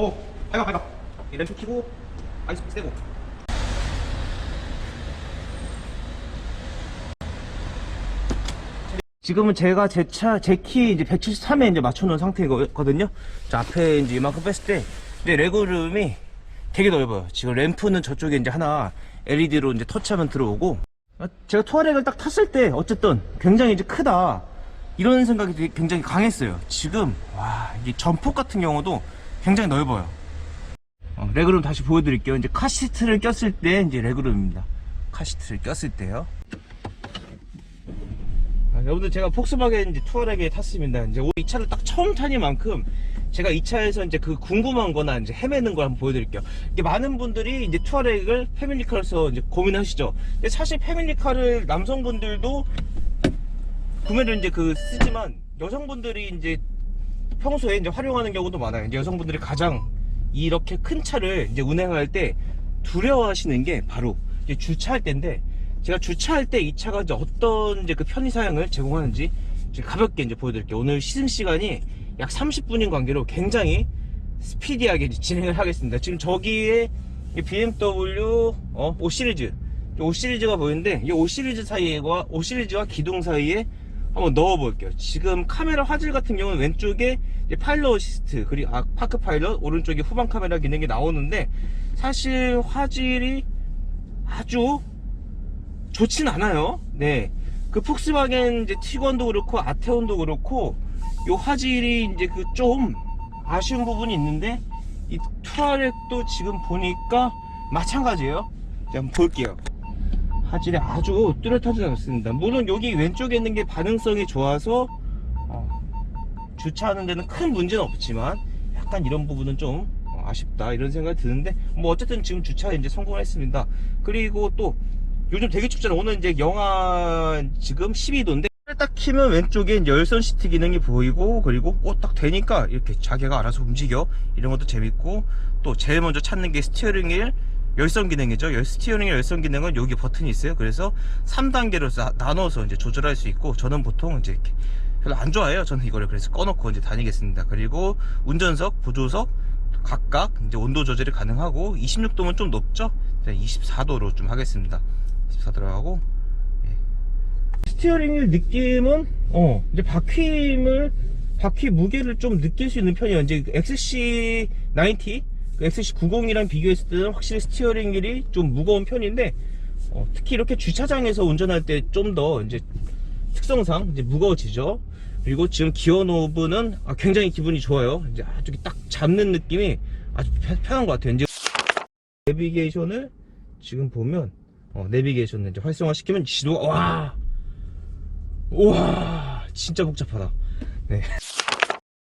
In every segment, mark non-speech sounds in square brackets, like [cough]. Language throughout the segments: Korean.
어, 밟아, 밟아. 이 램프 켜고, 아이스 떼고. 지금은 제가 제 차, 제 키 이제 173에 이제 맞춰놓은 상태거든요. 자, 앞에 이제 이만큼 뺐을 때, 이제 레그룸이 되게 넓어요. 지금 램프는 저쪽에 이제 하나 LED로 이제 터치하면 들어오고, 아, 제가 투아렉을 딱 탔을 때, 어쨌든 굉장히 이제 크다. 이런 생각이 굉장히 강했어요. 지금, 와, 이 전폭 같은 경우도 굉장히 넓어요. 어, 레그룸 다시 보여드릴게요. 이제 카시트를 꼈을 때, 이제 레그룸입니다. 카시트를 꼈을 때요. 아, 여러분들 제가 폭스바겐 이제 투어렉에 탔습니다. 이제 이 차를 딱 처음 타니만큼 제가 이 차에서 이제 그 궁금한 거나 이제 헤매는 걸 한번 보여드릴게요. 이게 많은 분들이 이제 투어렉을 패밀리카로서 이제 고민하시죠. 근데 사실 패밀리카를 남성분들도 구매를 이제 그 쓰지만 여성분들이 이제 평소에 이제 활용하는 경우도 많아요. 이제 여성분들이 가장 이렇게 큰 차를 이제 운행할 때 두려워하시는 게 바로 이제 주차할 때인데 제가 주차할 때 이 차가 이제 어떤 이제 그 편의 사양을 제공하는지 이제 가볍게 이제 보여드릴게요. 오늘 시승 시간이 약 30분인 관계로 굉장히 스피디하게 진행을 하겠습니다. 지금 저기에 이 BMW 어, 5 시리즈, 5 시리즈가 보이는데 이 5 시리즈 사이에와 5 시리즈와 기둥 사이에 한번 넣어 볼게요. 지금 카메라 화질 같은 경우는 왼쪽에 파일럿 어시스트 그리고 아, 파크 파일럿 오른쪽에 후방 카메라 기능이 나오는데 사실 화질이 아주 좋진 않아요. 네. 그 폭스바겐 이제 티건도 그렇고 아테온도 그렇고 요 화질이 이제 그 좀 아쉬운 부분이 있는데 이 투아렉도 지금 보니까 마찬가지예요. 자, 한번 볼게요. 화질이 아주 뚜렷하지 않습니다. 물론 여기 왼쪽에 있는 게 반응성이 좋아서 어, 주차하는 데는 큰 문제는 없지만 약간 이런 부분은 좀 어, 아쉽다 이런 생각이 드는데 뭐 어쨌든 지금 주차에 이제 성공을 했습니다. 그리고 또 요즘 되게 춥잖아요. 오늘 이제 영하 지금 12도인데 딱 키면 왼쪽에 열선 시트 기능이 보이고 그리고 어, 딱 되니까 이렇게 자기가 알아서 움직여 이런 것도 재밌고 또 제일 먼저 찾는 게 스티어링 휠 열선 기능이죠. 열 스티어링 휠 열선 기능은 여기 버튼이 있어요. 그래서 3단계로 나눠서 이제 조절할 수 있고 저는 보통 이제 별로 안 좋아해요. 저는 이거를 그래서 꺼놓고 이제 다니겠습니다. 그리고 운전석, 보조석 각각 이제 온도 조절이 가능하고 26도면 좀 높죠? 24도로 좀 하겠습니다. 24도로 하고 예. 스티어링 휠 느낌은 어 이제 바퀴임을 바퀴 무게를 좀 느낄 수 있는 편이에요. 이제 XC90 그 XC90이랑 비교했을 때는 확실히 스티어링 휠이 좀 무거운 편인데 어, 특히 이렇게 주차장에서 운전할 때 좀 더 이제 특성상 이제 무거워지죠. 그리고 지금 기어 노브는 아, 굉장히 기분이 좋아요. 이제 아주 딱 잡는 느낌이 아주 편- 편한 것 같아요. 이제 내비게이션을 지금 보면 어, 내비게이션을 이제 활성화 시키면 지도가 와, 와, 진짜 복잡하다. 네.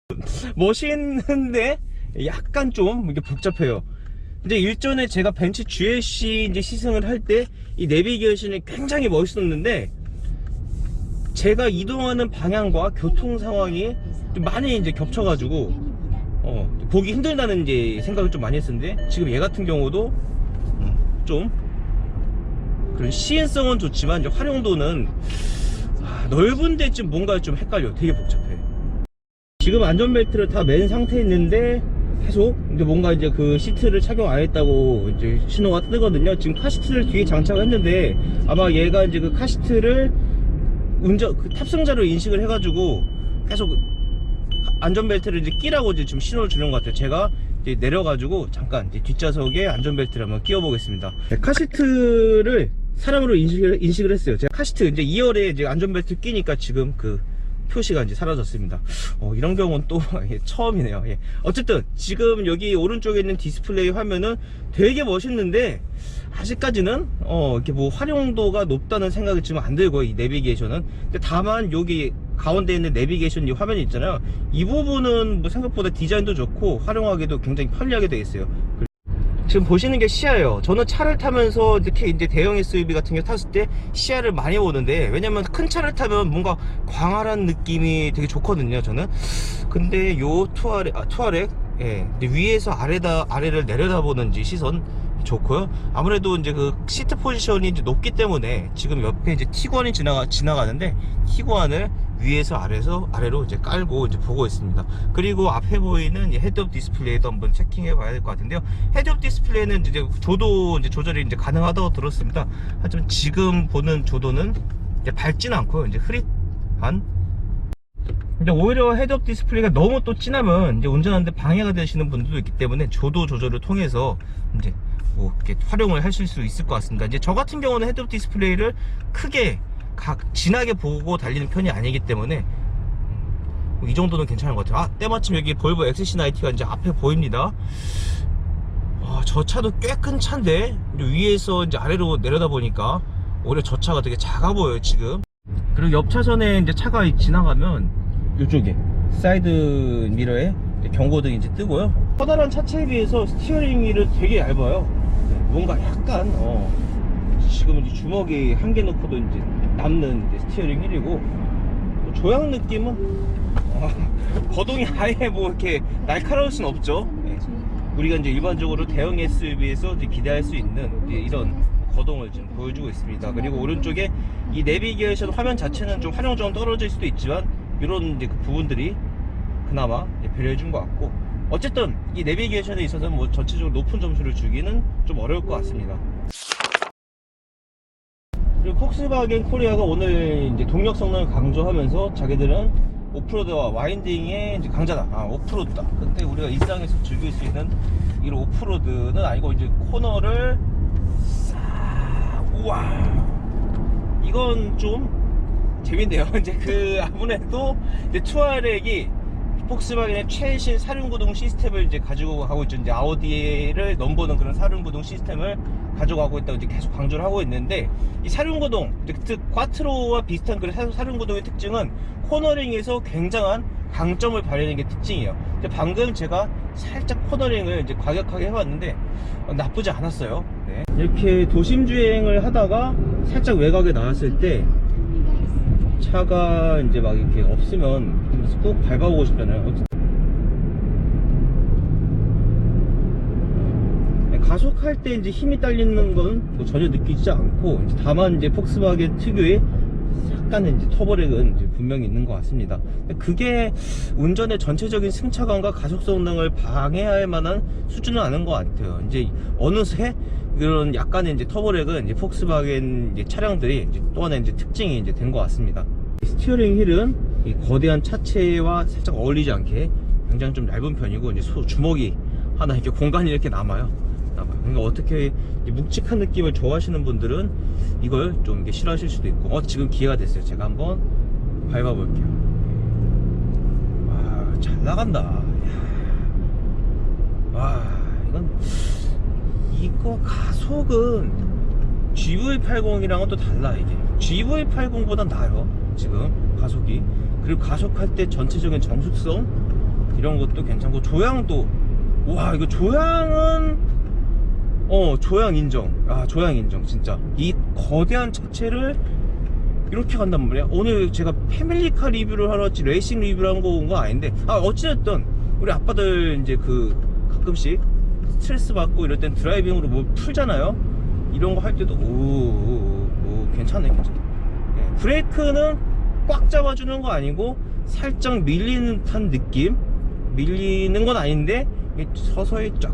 [laughs] 멋있는데 약간 좀 이게 복잡해요. 이제 일전에 제가 벤츠 GLC 이제 시승을 할 때 이 내비게이션이 굉장히 멋있었는데 제가 이동하는 방향과 교통 상황이 좀 많이 이제 겹쳐가지고 어, 보기 힘들다는 이제 생각을 좀 많이 했었는데 지금 얘 같은 경우도 음, 좀 그런 시인성은 좋지만 이제 활용도는 아, 넓은데 좀 뭔가 좀 헷갈려. 되게 복잡해. 지금 안전벨트를 다 맨 상태에 있는데 계속 이제 뭔가 이제 그 시트를 착용 안 했다고 이제 신호가 뜨거든요. 지금 카시트를 뒤에 장착을 했는데 아마 얘가 이제 그 카시트를 운전 그 탑승자로 인식을 해가지고 계속 안전벨트를 이제 끼라고 이제 지금 신호를 주는 것 같아요. 제가 이제 내려가지고 잠깐 이제 뒷좌석에 안전벨트를 한번 끼워보겠습니다. 네, 카시트를 사람으로 인식을, 인식을 했어요. 제가 카시트 이제 2열에 이제 안전벨트 끼니까 지금 그 표시가 이제 사라졌습니다. 어, 이런 경우는 또 [laughs] 예, 처음이네요. 예. 어쨌든 지금 여기 오른쪽에 있는 디스플레이 화면은 되게 멋있는데 아직까지는 어, 이렇게 뭐 활용도가 높다는 생각이 지금 안 들고 이 내비게이션은. 근데 다만 여기 가운데 있는 내비게이션 이 화면이 있잖아요. 이 부분은 뭐 생각보다 디자인도 좋고 활용하기도 굉장히 편리하게 되어 있어요. 지금 보시는 게 시야예요. 저는 차를 타면서 이렇게 이제 대형 SUV 같은 게 탔을 때 시야를 많이 보는데 왜냐면 큰 차를 타면 뭔가 광활한 느낌이 되게 좋거든요. 저는. 근데 요 투아렉, 아, 투아렉, 예, 위에서 아래다 아래를 내려다보는 이 시선 좋고요. 아무래도 이제 그 시트 포지션이 이제 높기 때문에 지금 옆에 이제 티관이 지나가 지나가는데 티관을 위에서 아래서 아래로 이제 깔고 이제 보고 있습니다. 그리고 앞에 보이는 이 헤드업 디스플레이도 한번 체킹해 봐야 될 것 같은데요. 헤드업 디스플레이는 이제 조도 이제 조절이 이제 가능하다고 들었습니다. 하지만 지금 보는 조도는 이제 밝지는 않고요. 이제 흐릿한 근데 오히려 헤드업 디스플레이가 너무 또 진하면 이제 운전하는데 방해가 되시는 분들도 있기 때문에 조도 조절을 통해서 이제 뭐 이렇게 활용을 하실 수 있을 것 같습니다. 이제 저 같은 경우는 헤드업 디스플레이를 크게 각 진하게 보고 달리는 편이 아니기 때문에 뭐이 정도는 괜찮은 것 같아요. 아 때마침 여기 볼보 XC90가 이제 앞에 보입니다. 와, 저 차도 꽤 큰 차인데 위에서 이제 아래로 내려다 보니까 오히려 저 차가 되게 작아 보여요 지금. 그리고 옆 차선에 이제 차가 지나가면 이쪽에 사이드 미러에 경고등이 이제 뜨고요. 커다란 차체에 비해서 스티어링 휠은 되게 얇아요. 뭔가 약간 어, 지금 이제 주먹이 한개 넣고도 이제 남는 이제 스티어링 휠이고 또 조향 느낌은 어, 거동이 아예 뭐 이렇게 날카로울 순 없죠. 예. 우리가 이제 일반적으로 대형 SUV에서 이제 기대할 수 있는 이런 거동을 지금 보여주고 있습니다. 그리고 오른쪽에 이 내비게이션 화면 자체는 좀 활용점은 떨어질 수도 있지만 이런 이제 그 부분들이 그나마 배려해 준 것 같고 어쨌든 이 내비게이션에 있어서 뭐 전체적으로 높은 점수를 주기는 좀 어려울 것 같습니다. 그리고 폭스바겐 코리아가 오늘 이제 동력 성능을 강조하면서 자기들은 오프로드와 와인딩의 강자다. 아, 오프로드다. 그때 우리가 일상에서 즐길 수 있는 이런 오프로드는 아니고 이제 코너를 싹 우와 이건 좀 재밌네요. [laughs] 이제 그 아무래도 이제 투아렉이 폭스바겐의 최신 사륜구동 시스템을 이제 가지고 가고 있죠. 이제 아우디를 넘보는 그런 사륜구동 시스템을 가져가고 있다고 이제 계속 강조를 하고 있는데 이 사륜구동, 즉 꽈트로와 비슷한 그런 사- 사륜구동의 특징은 코너링에서 굉장한 강점을 발휘하는 게 특징이에요. 방금 제가 살짝 코너링을 이제 과격하게 해봤는데 어, 나쁘지 않았어요. 네. 이렇게 도심 주행을 하다가 살짝 외곽에 나왔을 때 차가 이제 막 이렇게 없으면 꾹 밟아보고 싶잖아요. 어쨌든 네, 가속할 때 이제 힘이 딸리는 건 뭐 전혀 느끼지 않고 이제 다만 이제 폭스바겐 특유의 약간의 이제 터보렉은 이제 분명히 있는 것 같습니다. 그게 운전의 전체적인 승차감과 가속 성능을 방해할 만한 수준은 아닌 것 같아요. 이제 어느새 그런 약간의 이제 터보렉은 이제 폭스바겐 이제 차량들이 이제 또 하나의 이제 특징이 이제 된 것 같습니다. 스티어링 휠은 이 거대한 차체와 살짝 어울리지 않게 굉장히 좀 얇은 편이고 이제 소 주먹이 하나 이렇게 공간이 이렇게 남아요. 남아요. 그러니까 어떻게 이 묵직한 느낌을 좋아하시는 분들은 이걸 좀 이렇게 싫어하실 수도 있고 어 지금 기회가 됐어요. 제가 한번 밟아볼게요. 와 잘 나간다. 이야. 와 이건 이거 가속은 GV80이랑은 또 달라 이게 GV80보다 나아요 지금 가속이 그리고 가속할 때 전체적인 정숙성? 이런 것도 괜찮고 조향도. 와 이거 조향은 어 조향 인정. 아 조향 인정 진짜. 이 거대한 차체를 이렇게 간단 말이야. 오늘 제가 패밀리카 리뷰를 하러 왔지 레이싱 리뷰를 한 거온 거 아닌데. 아 어찌됐든 우리 아빠들 이제 그 가끔씩 스트레스 받고 이럴 땐 드라이빙으로 뭐 풀잖아요? 이런 거 할 때도 오, 오, 오, 괜찮네 괜찮네. 예, 브레이크는 꽉 잡아주는 거 아니고 살짝 밀리는 듯한 느낌? 밀리는 건 아닌데 서서히 쫙.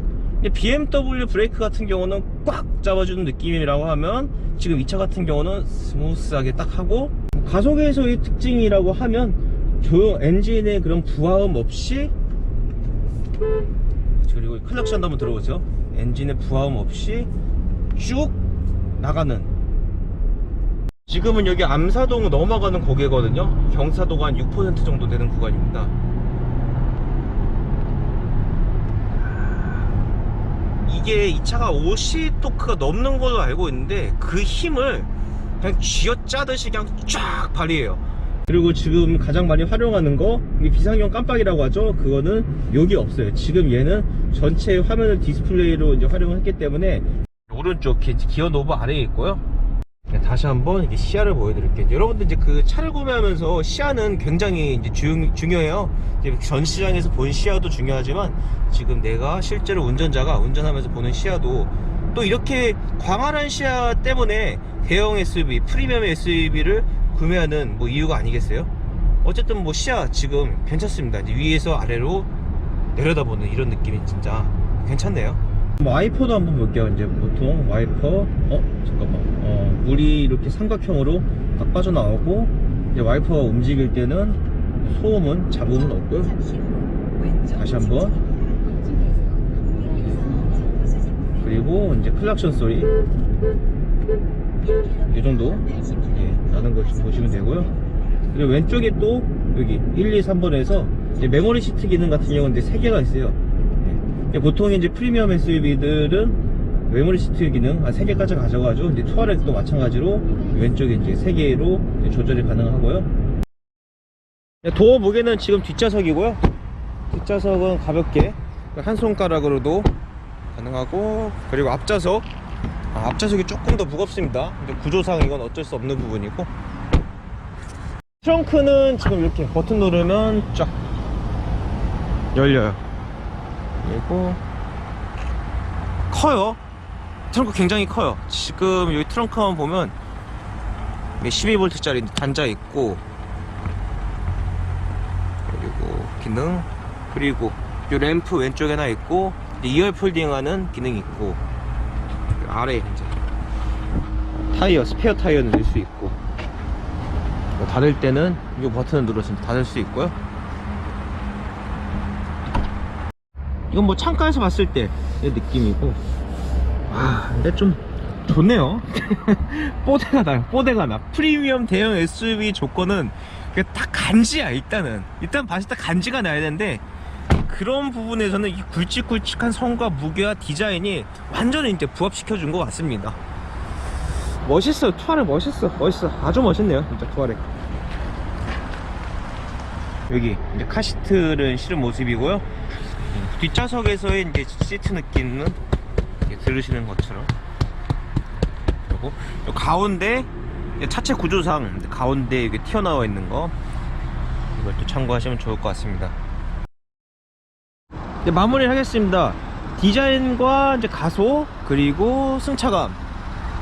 BMW 브레이크 같은 경우는 꽉 잡아주는 느낌이라고 하면 지금 이 차 같은 경우는 스무스하게 딱 하고 가속에서의 특징이라고 하면 조용 엔진의 그런 부하음 없이 그리고 클락션도 한번 들어보세요 엔진의 부하음 없이 쭉 나가는 지금은 여기 암사동 넘어가는 고개거든요. 경사도가 한 6% 정도 되는 구간입니다. 이게 이 차가 50 토크가 넘는 걸로 알고 있는데 그 힘을 그냥 쥐어짜듯이 그냥 쫙 발휘해요. 그리고 지금 가장 많이 활용하는 거 비상용 깜빡이라고 하죠? 그거는 여기 없어요. 지금 얘는 전체 화면을 디스플레이로 이제 활용을 했기 때문에 오른쪽 기- 기어 노브 아래에 있고요. 네, 다시 한번 이렇게 시야를 보여드릴게요. 여러분들 이제 그 차를 구매하면서 시야는 굉장히 이제 중, 중요해요. 이제 전 시장에서 본 시야도 중요하지만 지금 내가 실제로 운전자가 운전하면서 보는 시야도 또 이렇게 광활한 시야 때문에 대형 SUV, 프리미엄 SUV를 구매하는 뭐 이유가 아니겠어요? 어쨌든 뭐 시야 지금 괜찮습니다. 위에서 아래로 내려다보는 이런 느낌이 진짜 괜찮네요. 와이퍼도 한번 볼게요. 이제 보통 와이퍼, 어 잠깐만, 어 물이 이렇게 삼각형으로 딱 빠져나오고 이제 와이퍼 움직일 때는 소음은 잡음은 없고요. 다시 한번. 그리고 이제 클락션 소리 이 정도 예, 나는 걸 좀 보시면 되고요. 그리고 왼쪽에 또 여기 1, 2, 3번에서 이제 메모리 시트 기능 같은 경우는 이제 3개가 있어요. 예. 보통 이제 프리미엄 SUV들은 메모리 시트 기능 한 3개까지 가져가죠. 이제 투아렉도 마찬가지로 왼쪽에 이제 3개로 조절이 가능하고요. 도어 무게는 지금 뒷좌석이고요. 뒷좌석은 가볍게 한 손가락으로도 가능하고 그리고 앞좌석 아, 앞좌석이 조금 더 무겁습니다. 근데 구조상 이건 어쩔 수 없는 부분이고 트렁크는 지금 이렇게 버튼 누르면 쫙 열려요. 그리고 커요. 트렁크 굉장히 커요. 지금 여기 트렁크만 보면 12V짜리 단자 있고 그리고 기능 그리고 이 램프 왼쪽에 하나 있고 2열 폴딩하는 기능이 있고 그리고 아래 이제 타이어 스페어 타이어는 넣을 수 있고 뭐 닫을 때는 이 버튼을 눌러서 닫을 수 있고요 이건 뭐 창가에서 봤을 때의 느낌이고. 아 근데 좀 좋네요. [laughs] 뽀대가 나요 뽀대가 나. 프리미엄 대형 SUV 조건은 그딱 간지야 일단은. 일단 봤을 때 간지가 나야 되는데 그런 부분에서는 이 굵직굵직한 성과 무게와 디자인이 완전히 이제 부합시켜 준 것 같습니다. 멋있어 투아렉 멋있어. 멋있어. 아주 멋있네요 진짜 투아렉 여기 이제 카시트를 실은 모습이고요 뒷좌석에서의 이제 시트 느낌은 들으시는 것처럼 그리고 요 가운데 차체 구조상 가운데 이게 튀어나와 있는 거 이걸 또 참고하시면 좋을 것 같습니다. 네, 마무리 하겠습니다. 디자인과 이제 가속 그리고 승차감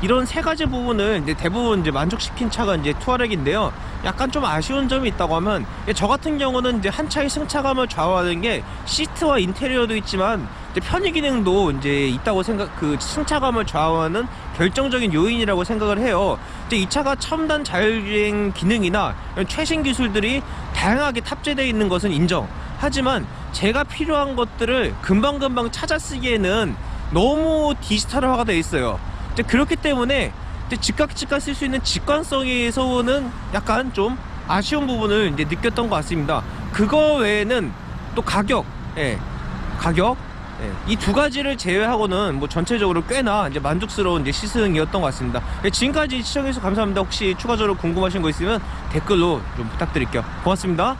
이런 세 가지 부분을 이제 대부분 이제 만족시킨 차가 이제 투아렉인데요. 약간 좀 아쉬운 점이 있다고 하면 저 같은 경우는 이제 한 차의 승차감을 좌우하는 게 시트와 인테리어도 있지만 이제 편의 기능도 이제 있다고 생각 그 승차감을 좌우하는 결정적인 요인이라고 생각을 해요. 이제 이 차가 첨단 자율주행 기능이나 최신 기술들이 다양하게 탑재되어 있는 것은 인정. 하지만 제가 필요한 것들을 금방금방 찾아 쓰기에는 너무 디지털화가 되어 있어요. 이제 그렇기 때문에 이제 즉각 즉각 쓸 수 있는 직관성에서는 약간 좀 아쉬운 부분을 이제 느꼈던 것 같습니다. 그거 외에는 또 가격, 예, 가격, 예, 이 두 가지를 제외하고는 뭐 전체적으로 꽤나 이제 만족스러운 이제 시승이었던 것 같습니다. 예, 지금까지 시청해주셔서 감사합니다. 혹시 추가적으로 궁금하신 거 있으면 댓글로 좀 부탁드릴게요. 고맙습니다.